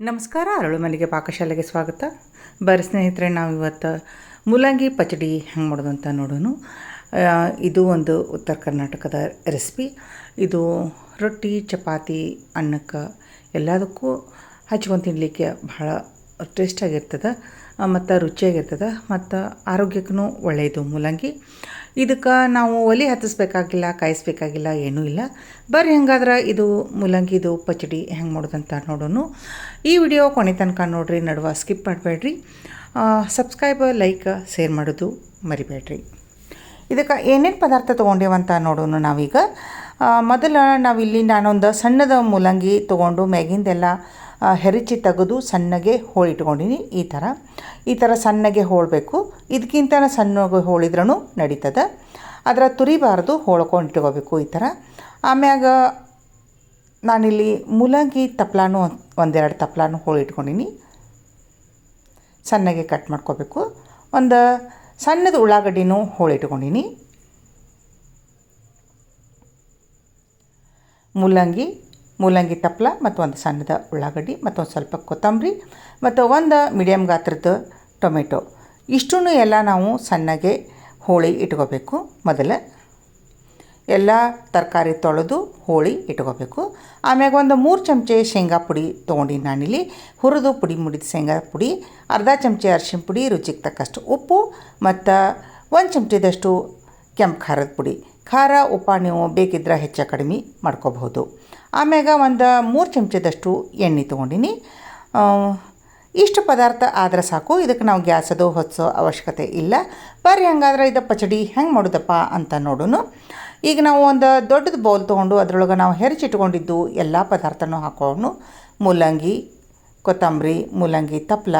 ನಮಸ್ಕಾರ, ಅರಳು ಮನೆಗೆ ಪಾಕಶಾಲೆಗೆ ಸ್ವಾಗತ. ಬರ ಸ್ನೇಹಿತರೆ ನಾವು ಇವತ್ತು ಮೂಲಂಗಿ ಪಚಡಿ ಹೆಂಗೆ ಮಾಡೋದು ಅಂತ ನೋಡೋಣ. ಇದು ಒಂದು ಉತ್ತರ ಕರ್ನಾಟಕದ ರೆಸಿಪಿ. ಇದು ರೊಟ್ಟಿ, ಚಪಾತಿ, ಅನ್ನಕ್ಕೆ ಎಲ್ಲದಕ್ಕೂ ಹಚ್ಕೊಂಡು ತಿನ್ನಲಿಕ್ಕೆ ಭಾಳ ಟೇಸ್ಟಾಗಿರ್ತದೆ ಮತ್ತು ರುಚಿಯಾಗಿರ್ತದೆ, ಮತ್ತು ಆರೋಗ್ಯಕ್ಕೂ ಒಳ್ಳೆಯದು ಮೂಲಂಗಿ. ಇದಕ್ಕೆ ನಾವು ಒಲೆ ಹತ್ತಿಸ್ಬೇಕಾಗಿಲ್ಲ, ಕಾಯಿಸ್ಬೇಕಾಗಿಲ್ಲ, ಏನೂ ಇಲ್ಲ. ಬರ್ರಿ ಹೆಂಗಾದ್ರೆ ಇದು ಮೂಲಂಗಿದು ಪಚಡಿ ಹೆಂಗೆ ಮಾಡೋದಂತ ನೋಡೋಣ ಈ ವಿಡಿಯೋ ಕೊನೆ ತನಕ ನೋಡ್ರಿ, ನಡುವ ಸ್ಕಿಪ್ ಮಾಡಬೇಡ್ರಿ. ಸಬ್ಸ್ಕ್ರೈಬ್, ಲೈಕ್, ಶೇರ್ ಮಾಡೋದು ಮರಿಬೇಡ್ರಿ. ಇದಕ್ಕೆ ಏನೇನು ಪದಾರ್ಥ ತೊಗೊಂಡೇವಂತ ನೋಡೋಣ ನಾವೀಗ. ಮೊದಲು ನಾವಿಲ್ಲಿ ನಾನೊಂದು ಸಣ್ಣದ ಮೂಲಂಗಿ ತೊಗೊಂಡು ಮ್ಯಾಗಿಂದೆಲ್ಲ ಹೆರಚಿ ತೆಗೆದು ಸಣ್ಣಗೆ ಹೋಳಿಟ್ಕೊಂಡಿನಿ ಈ ಥರ ಈ ಥರ ಸಣ್ಣಗೆ ಹೋಳಬೇಕು. ಇದಕ್ಕಿಂತ ಸಣ್ಣಗೆ ಹೋಳಿದ್ರೂ ನಡೀತದೆ. ಅದರ ತುರಿಬಾರ್ದು, ಹೋಳ್ಕೊಂಡು ಇಟ್ಕೋಬೇಕು ಈ ಥರ ಆಮ್ಯಾಗ ನಾನಿಲ್ಲಿ ಮೂಲಂಗಿ ತಪ್ಲಾನು, ಒಂದೆರಡು ತಪ್ಲಾನು ಹೋಳಿಟ್ಕೊಂಡಿನಿ ಸಣ್ಣಗೆ ಕಟ್ ಮಾಡ್ಕೋಬೇಕು. ಒಂದು ಸಣ್ಣದು ಉಳ್ಳಾಗಡ್ಡಿನೂ ಹೋಳಿಟ್ಕೊಂಡಿನಿ ಮೂಲಂಗಿ ಮೂಲಂಗಿ ತಪ್ಪಲ ಮತ್ತು ಒಂದು ಸಣ್ಣದ ಉಳ್ಳಾಗಡ್ಡಿ ಮತ್ತು ಒಂದು ಸ್ವಲ್ಪ ಕೊತ್ತಂಬರಿ ಮತ್ತು ಒಂದು ಮೀಡಿಯಮ್ ಗಾತ್ರದ ಟೊಮೆಟೊ. ಇಷ್ಟನ್ನು ಎಲ್ಲ ನಾವು ಸಣ್ಣಗೆ ಹೋಳಿ ಇಟ್ಕೋಬೇಕು. ಮೊದಲು ಎಲ್ಲ ತರಕಾರಿ ತೊಳೆದು ಹೋಳಿ ಇಟ್ಕೋಬೇಕು. ಆಮ್ಯಾಗ ಒಂದು ಮೂರು ಚಮಚೆ ಶೇಂಗಾ ಪುಡಿ ತೊಗೊಂಡಿನಿ ನಾನಿಲ್ಲಿ. ಹುರಿದು ಪುಡಿ, ಮುಡಿದ ಶೇಂಗಾ ಪುಡಿ, ಅರ್ಧ ಚಮಚೆ ಅರಿಶಿನ ಪುಡಿ, ರುಚಿಗೆ ತಕ್ಕಷ್ಟು ಉಪ್ಪು ಮತ್ತು ಒಂದು ಚಮಚದಷ್ಟು ಕೆಂಪು ಖಾರದ ಪುಡಿ. ಖಾರ, ಉಪ್ಪ ನೀವು ಬೇಕಿದ್ರೆ ಹೆಚ್ಚು ಕಡಿಮೆ ಮಾಡ್ಕೋಬಹುದು. ಆಮ್ಯಾಗ ಒಂದು ಮೂರು ಚಮಚದಷ್ಟು ಎಣ್ಣೆ ತೊಗೊಂಡಿನಿ. ಇಷ್ಟು ಪದಾರ್ಥ ಆದ್ರೆ ಸಾಕು. ಇದಕ್ಕೆ ನಾವು ಗ್ಯಾಸದು ಹೊತ್ಸೋ ಅವಶ್ಯಕತೆ ಇಲ್ಲ. ಬರ್ರಿ, ಹಂಗಾದ್ರೆ ಇದು ಪಚಡಿ ಹೆಂಗೆ ಮಾಡೋದಪ್ಪ ಅಂತ ನೋಡೋಣ ಈಗ ನಾವು ಒಂದು ದೊಡ್ಡದು ಬೌಲ್ ತೊಗೊಂಡು ಅದರೊಳಗೆ ನಾವು ಹೆರಚಿಟ್ಕೊಂಡಿದ್ದು ಎಲ್ಲ ಪದಾರ್ಥನೂ ಹಾಕೋಣ ಮೂಲಂಗಿ, ಕೊತ್ತಂಬರಿ, ಮೂಲಂಗಿ, ತಪ್ಲ,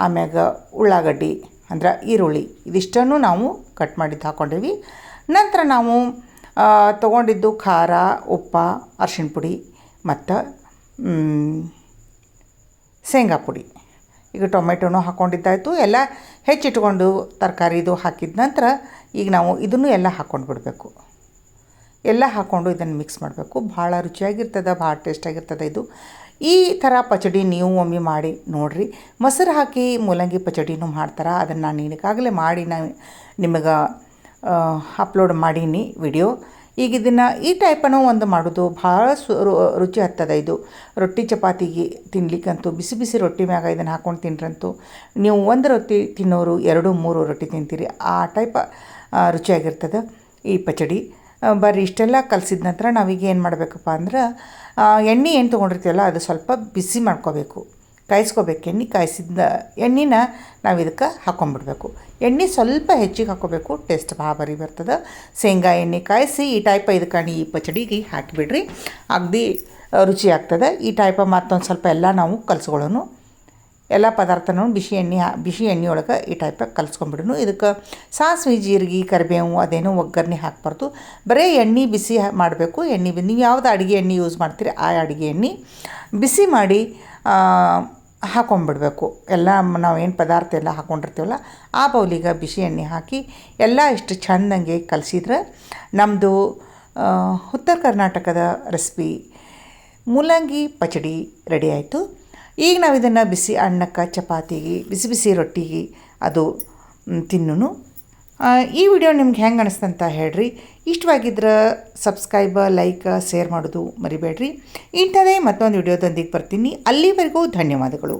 ಆಮ್ಯಾಗ ಉಳ್ಳಾಗಡ್ಡಿ ಅಂದ್ರೆ ಈರುಳ್ಳಿ. ಇದಿಷ್ಟನ್ನು ನಾವು ಕಟ್ ಮಾಡಿದ್ದು ಹಾಕ್ಕೊಂಡಿವಿ ನಂತರ ನಾವು ತೊಗೊಂಡಿದ್ದು ಖಾರ, ಉಪ್ಪ, ಅರ್ಶಿಣ ಪುಡಿ ಮತ್ತು ಶೇಂಗಾ ಪುಡಿ. ಈಗ ಟೊಮೆಟೊನೂ ಹಾಕ್ಕೊಂಡಿದ್ದಾಯಿತು ಎಲ್ಲ ಹೆಚ್ಚಿಟ್ಕೊಂಡು ತರಕಾರಿ ಇದು ಹಾಕಿದ ನಂತರ ಈಗ ನಾವು ಇದನ್ನು ಎಲ್ಲ ಹಾಕ್ಕೊಂಡು ಬಿಡಬೇಕು. ಎಲ್ಲ ಹಾಕ್ಕೊಂಡು ಇದನ್ನು ಮಿಕ್ಸ್ ಮಾಡಬೇಕು. ಭಾಳ ರುಚಿಯಾಗಿರ್ತದೆ, ಭಾಳ ಟೇಸ್ಟಾಗಿರ್ತದೆ ಇದು. ಈ ಥರ ಪಚಡಿ ನೀವು ಒಮ್ಮೆ ಮಾಡಿ ನೋಡಿರಿ. ಮೊಸರು ಹಾಕಿ ಮೂಲಂಗಿ ಪಚಡಿನೂ ಮಾಡ್ತಾರೆ. ಅದನ್ನು ನಾನು ಈಗಾಗಲೇ ಮಾಡಿ ನಾನು ನಿಮಗೆ ಅಪ್ಲೋಡ್ ಮಾಡೀನಿ ವಿಡಿಯೋ ಈಗ ಇದನ್ನು ಈ ಟೈಪನೂ ಒಂದು ಮಾಡೋದು ಭಾಳ ಸು ರುಚಿ ಹತ್ತದ ಇದು. ರೊಟ್ಟಿ ಚಪಾತಿಗೆ ತಿನ್ಲಿಕ್ಕಂತೂ, ಬಿಸಿ ಬಿಸಿ ರೊಟ್ಟಿ ಮ್ಯಾಗ ಇದನ್ನು ಹಾಕ್ಕೊಂಡು ತಿನ್ರಂತೂ ನೀವು ಒಂದು ರೊಟ್ಟಿ ತಿನ್ನೋರು ಎರಡು ಮೂರು ರೊಟ್ಟಿ ತಿಂತೀರಿ. ಆ ಟೈಪ್ ರುಚಿಯಾಗಿರ್ತದೆ ಈ ಪಚಡಿ. ಬರ್ರಿ, ಇಷ್ಟೆಲ್ಲ ಕಲಸಿದ ನಂತರ ನಾವೀಗ ಏನು ಮಾಡಬೇಕಪ್ಪ ಅಂದ್ರೆ ಎಣ್ಣೆ ಏನು ತೊಗೊಂಡಿರ್ತೀವಲ್ಲ, ಅದು ಸ್ವಲ್ಪ ಬಿಸಿ ಮಾಡ್ಕೋಬೇಕು. ಕಾಯಿಸ್ಕೋಬೇಕು, ಎಣ್ಣೆ ಕಾಯಿಸಿದ ಎಣ್ಣೆನ ನಾವು ಇದಕ್ಕೆ ಹಾಕ್ಕೊಂಬಿಡ್ಬೇಕು ಎಣ್ಣೆ ಸ್ವಲ್ಪ ಹೆಚ್ಚಿಗೆ ಹಾಕ್ಕೋಬೇಕು ಟೇಸ್ಟ್ ಬರಿ ಬರ್ತದೆ. ಶೇಂಗಾ ಎಣ್ಣೆ ಕಾಯಿಸಿ, ಈ ಟೈಪ ಇದಕ್ಕೆ ಈ ಪಚಡಿಗೆ ಹಾಕಿಬಿಡ್ರಿ. ಅಗದಿ ರುಚಿ ಆಗ್ತದೆ. ಈ ಟೈಪ ಮತ್ತೊಂದು ಸ್ವಲ್ಪ ಎಲ್ಲ ನಾವು ಕಲಿಸ್ಕೊಳ್ಳೋಣ ಎಲ್ಲ ಪದಾರ್ಥನೂ ಬಿಸಿ ಎಣ್ಣೆ ಬಿಸಿ ಎಣ್ಣೆ ಒಳಗೆ ಈ ಟೈಪಾಗಿ ಕಲಿಸ್ಕೊಂಬಿಡೋನು ಇದಕ್ಕೆ ಸಾಸಿವೆ, ಜೀರಿಗೆ, ಕರಿಬೇವು ಅದೇನೋ ಒಗ್ಗರಣೆ ಹಾಕ್ಬಾರ್ದು. ಬರೀ ಎಣ್ಣೆ ಬಿಸಿ ಮಾಡಬೇಕು. ಎಣ್ಣೆ ನೀವು ಯಾವ್ದು ಅಡುಗೆ ಎಣ್ಣೆ ಯೂಸ್ ಮಾಡ್ತೀರಿ, ಆ ಅಡುಗೆ ಎಣ್ಣೆ ಬಿಸಿ ಮಾಡಿ ಹಾಕೊಂಡ್ಬಿಡ್ಬೇಕು. ಎಲ್ಲ ನಾವು ಏನು ಪದಾರ್ಥ ಎಲ್ಲ ಹಾಕ್ಕೊಂಡಿರ್ತೀವಲ್ಲ ಆ ಬೌಲಿಗೆ ಬಿಸಿ ಎಣ್ಣೆ ಹಾಕಿ ಎಲ್ಲ ಇಷ್ಟು ಚೆಂದಂಗೆ ಕಲಸಿದ್ರೆ ನಮ್ಮದು ಉತ್ತರ ಕರ್ನಾಟಕದ ರೆಸಿಪಿ ಮೂಲಂಗಿ ಪಚಡಿ ರೆಡಿ ಆಯಿತು. ಈಗ ನಾವು ಇದನ್ನು ಬಿಸಿ ಅನ್ನಕ್ಕೆ, ಚಪಾತಿಗೆ, ಬಿಸಿ ಬಿಸಿ ರೊಟ್ಟಿಗೆ ಅದು ತಿನ್ನು ಈ ವಿಡಿಯೋ ನಿಮ್ಗೆ ಹೆಂಗೆ ಅನಿಸ್ತಂತ ಹೇಳ್ರಿ. ಇಷ್ಟವಾಗಿದ್ರೆ ಸಬ್ಸ್ಕ್ರೈಬ್, ಲೈಕ್, ಶೇರ್ ಮಾಡೋದು ಮರಿಬೇಡ್ರಿ. ಇಂಥದೇ ಮತ್ತೊಂದು ವಿಡಿಯೋದೊಂದಿಗೆ ಬರ್ತೀನಿ. ಅಲ್ಲಿವರೆಗೂ ಧನ್ಯವಾದಗಳು.